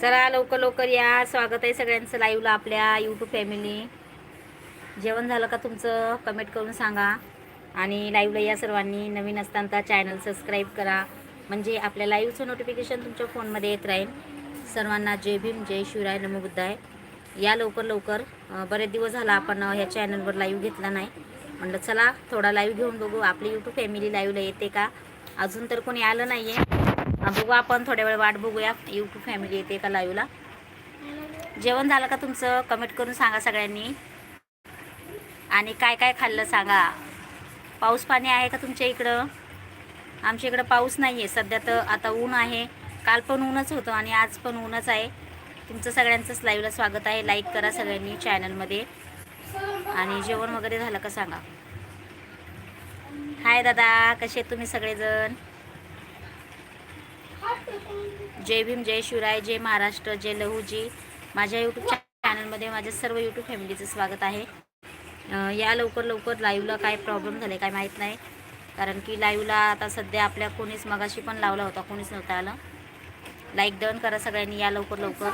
चला लवकर लवकर या. स्वागत आहे सगळ्यांचं लाईव्हला आपल्या यूट्यूब फॅमिली जेवण झालं का तुमचं? कमेंट करून सांगा. आणि लाईव्हला या सर्वांनी. नवीन असताना चॅनल सबस्क्राईब करा. म्हणजे आपल्या लाईव्हचं नोटिफिकेशन तुमच्या फोनमध्ये येत राहील. सर्वांना जय भीम जय शिवराय नमबुद्धाय. या लवकर लवकर. बरेच दिवस झाला आपण ह्या चॅनलवर लाईव्ह घेतला नाही. म्हटलं चला थोडा लाईव्ह घेऊन बघू. आपली यूट्यूब फॅमिली लाईव्हला येते का? अजून तर कोणी आलं नाही आहे बघू आपण थोड्या वेळ वाट बघूया. यूट्यूब फॅमिली येते का लाईव्हला जेवण झालं का तुमचं? कमेंट करून सांगा सगळ्यांनी. आणि काय काय खाल्लं सांगा. पाऊस पाणी आहे का तुमच्या इकडं? आमच्या इकडं पाऊस नाही आहे सध्या तर आता ऊन आहे. काल पण ऊनच होतं आणि आज पण ऊनच आहे. तुमचं सगळ्यांचंच लाईव्हला स्वागत आहे. लाईक करा सगळ्यांनी चॅनलमध्ये आणि जेवण वगैरे झालं का सांगा? हाय दादा कसे आहेत तुम्ही सगळेजण? जय भीम जय शिवराय जय महाराष्ट्र जय लहूजी. माझ्या यूट्यूब चॅनलमध्ये माझ्या सर्व यूट्यूब फॅमिलीचं स्वागत आहे. या लवकर लवकर लाईव्हला काय प्रॉब्लेम झाले काय माहीत नाही. कारण की लाईव्हला आता सध्या आपल्या कोणीच मगाशी पण लावला होता कोणीच नव्हतं आलं. लाईक डन करा सगळ्यांनी या लवकर लवकर.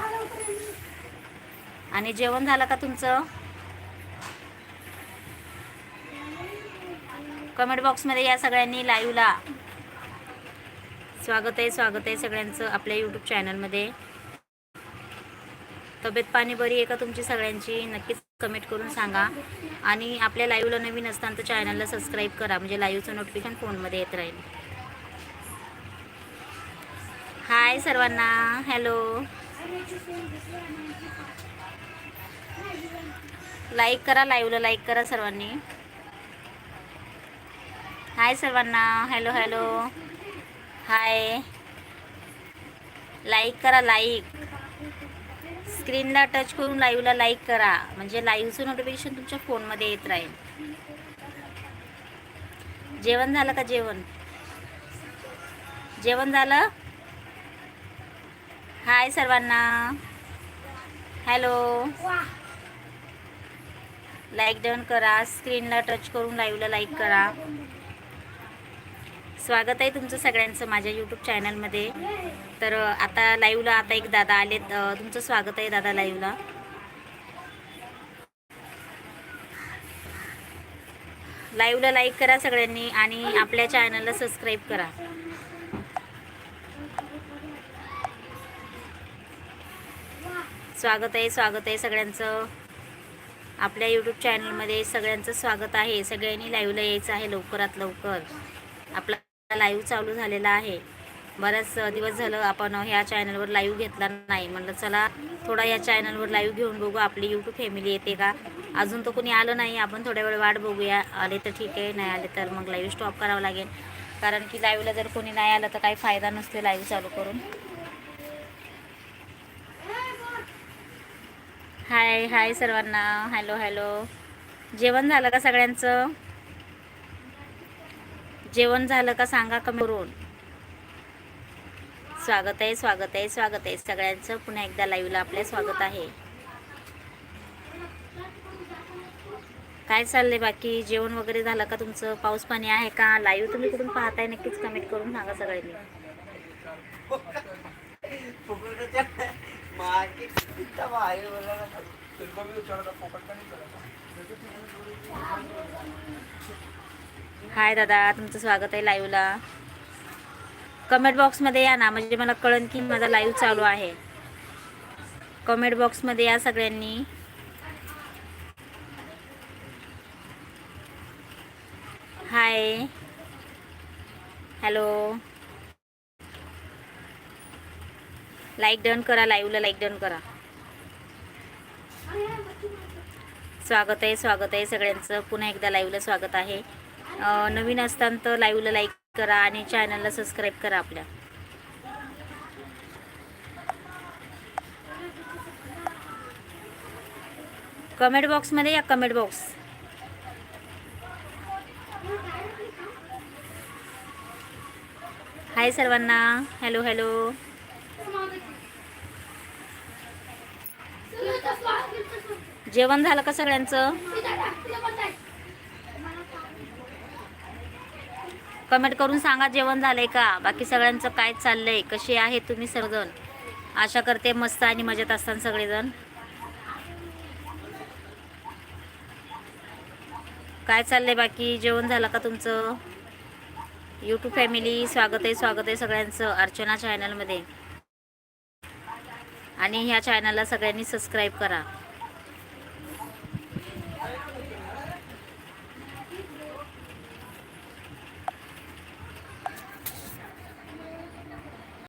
आणि जेवण झालं का तुमचं? कमेंट बॉक्समध्ये या सगळ्यांनी लाईव्हला स्वागत आहे स्वागत आहे सगळ्यांचं आपल्या यूट्यूब चॅनलमध्ये तब्येत पाणी बरी आहे का तुमची सगळ्यांची? नक्कीच कमेंट करून सांगा. आणि आपल्या लाईव्हला नवीन असताना तर चॅनलला सबस्क्राईब करा. म्हणजे लाईव्हचं नोटिफिकेशन फोनमध्ये येत राहील. हाय सर्वांना. हॅलो लाईक करा लाईव्हला लाईक करा सर्वांनी. हाय सर्वांना. Hello hello hi. लाईक करा लाईक स्क्रीनला टच करून लाईव्हला लाईक करा. म्हणजे लाईव्हचं नोटिफिकेशन तुमच्या फोनमध्ये येत राहील. जेवण झालं का जेवण? जेवण झालं? हाय सर्वांना. हॅलो लाईक डन करा. स्क्रीनला टच करून लाईव्हला लाईक करा. स्वागत आहे तुमचं सगळ्यांचं माझ्या यूट्यूब चॅनलमध्ये तर आता लाईव्हला आता एक दादा आले तुमचं स्वागत आहे दादा लाईव्हला लाईव्हला लाईक करा सगळ्यांनी आणि आपल्या चॅनलला सबस्क्राईब करा. स्वागत आहे स्वागत आहे सगळ्यांचं. आपल्या यूट्यूब चॅनलमध्ये सगळ्यांचं स्वागत आहे. सगळ्यांनी लाईव्हला यायचं आहे लवकरात लवकर. आपला लाईव्ह चालू झालेला आहे. बऱ्याच दिवस झालं आपण ह्या चॅनलवर लाईव्ह घेतला नाही. म्हणलं चला थोडा या चॅनलवर लाईव्ह घेऊन बघू आपली यूट्यूब फॅमिली येते का? अजून तर कोणी आलं नाही. आपण थोड्या वेळ वाट बघूया. आले तर ठीक आहे नाही आले तर मग लाईव्ह स्टॉप करावं लागेल. कारण की लाईव्हला जर कोणी नाही आलं तर काही फायदा नसतो लाईव्ह चालू करून. हाय हाय सर्वांना. हॅलो हॅलो जेवण झालं का सगळ्यांचं? जेवण झालं का सांगा कमी करून. स्वागत आहे स्वागत आहे स्वागत आहे. सगळ्यांचं पुन्हा एकदा लाईव्हला आपले स्वागत आहे. काय चाललंय बाकी? जेवण वगैरे झालं का तुमचं? पाऊस पाणी आहे का? लाईव्ह तुम्ही कुठून पाहताय? नक्कीच कमेंट करून सांगा सगळ्यांनी. हाय दादा तुमचं स्वागत आहे लाईव्हला कमेंट बॉक्समध्ये या ना म्हणजे मला कळन की माझा लाईव्ह चालू आहे. कमेंट बॉक्समध्ये या सगळ्यांनी. हाय हॅलो लाईक डन करा लाईव्हला लाईक डन करा. स्वागत आहे स्वागत आहे सगळ्यांचं. पुन्हा एकदा लाईव्हला स्वागत आहे. नवीन असताना तर लाईव्हला लाईक करा आणि चॅनलला सबस्क्राईब करा आपल्या. कमेंट बॉक्समध्ये या कमेंट बॉक्स हाय सर्वांना. हॅलो हॅलो जेवण झालं का सगळ्यांचं? कमेंट करून सांगा जेवण झालंय का? बाकी सगळ्यांचं काय चाललंय? कसे आहे तुम्ही सर्वजण? आशा करते मस्त आणि मजेत असताना सगळेजण. काय चाललंय बाकी? जेवण झालं का तुमचं? यूट्यूब फॅमिली स्वागत आहे स्वागत आहे सगळ्यांचं अर्चना चॅनलमध्ये आणि ह्या चॅनलला सगळ्यांनी सबस्क्राईब करा.